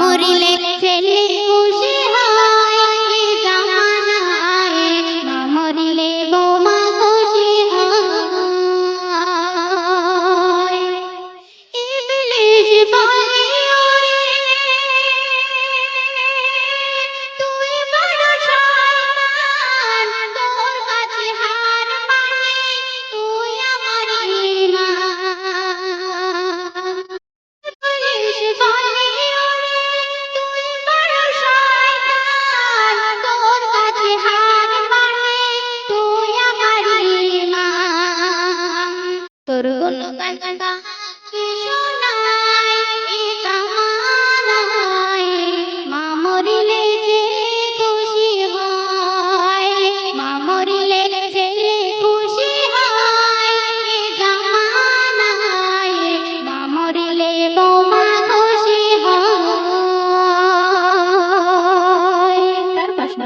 মরিলে তোর অনুগান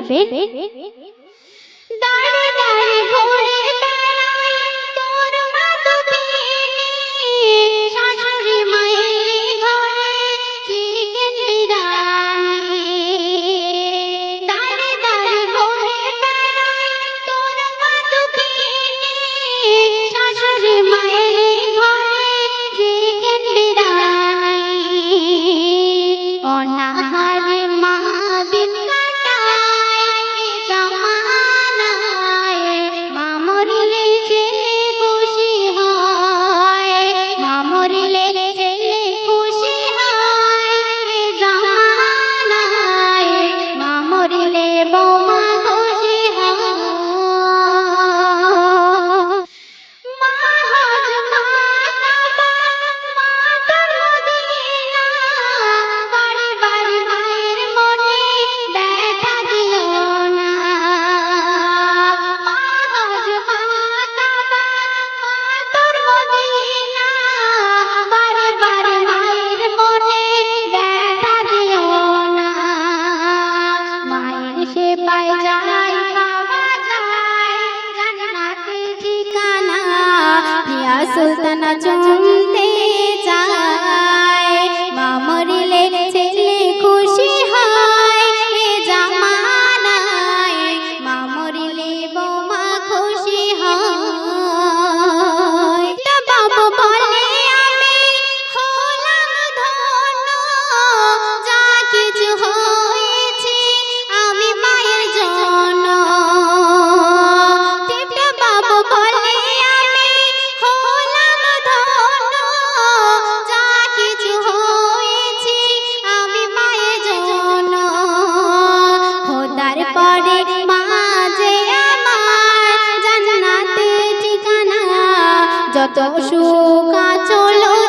Wait, wait, wait, wait. Sultana চুম যত সুখ চলো